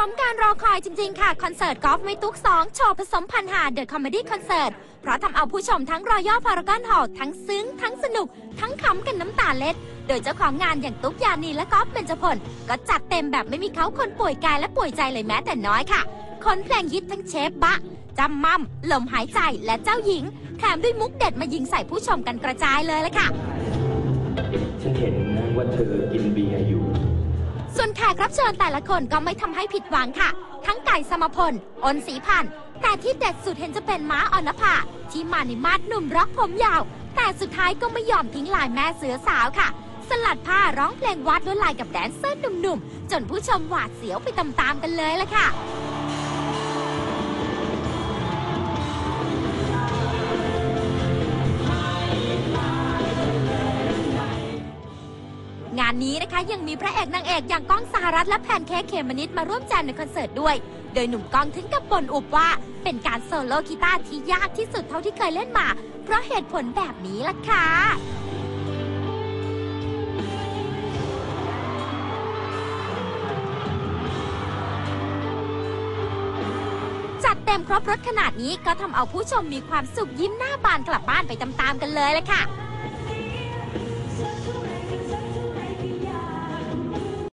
สมการรอคอยจริง ๆ ค่ะ คอนเสิร์ตกอล์ฟไม่ตุก2โชว์ผสมพันหาเดอะคอมเมดี้คอนเสิร์ต เพราะทำเอาผู้ชมทั้งรอย่อพารากอนหอทั้งซึ้ง ทั้งสนุก ทั้งขำกันน้ำตาเล็ด โดยเจ้าของงานอย่างตุ๊กยานีและกอล์ฟเบญจพล ก็จัดเต็มแบบไม่มีเขาคนป่วยกายและป่วยใจเลยแม้แต่น้อยค่ะคนเพลงฮิตทั้งเชฟบะจำมั่มลมหายใจและเจ้าหญิงแถมด้วยมุกเด็ดมายิงใส่ผู้ชมกันกระจายเลยละค่ะฉันเห็นนะว่าเธอกินเบียร์อยู่ กรับเชิญแต่ละคนก็ไม่ทำให้ผิดหวังค่ะ ทั้งไก่สมพลอนสีพันธ์แต่ที่เด็ดสุดเห็นจะเป็นม้าออนภาที่มาในมาดหนุ่มร็อกผมยาว แต่สุดท้ายก็ไม่ยอมทิ้งลายแม่เสือสาวค่ะ สลัดผ้าร้องเพลงวัดด้วยลายกับแดนเซอร์หนุ่มๆจนผู้ชมหวาดเสียวไปตามๆกันเลยละค่ะ งานนี้นะคะยังมีพระเอกนางเอกอย่างก้องสหรัฐและแพนเค้กเขมมนิดมาร่วมแจมในคอนเสิร์ตด้วย โดยหนุ่มก้องถึงกับบ่นอุบว่า เป็นการโซโล่กีตาร์ที่ยากที่สุดเท่าที่เคยเล่นมา เพราะเหตุผลแบบนี้ล่ะค่ะจัดเต็มครบรถขนาดนี้ก็ทำเอาผู้ชมมีความสุขยิ้มหน้าบานกลับบ้านไปตามๆกันเลยละค่ะ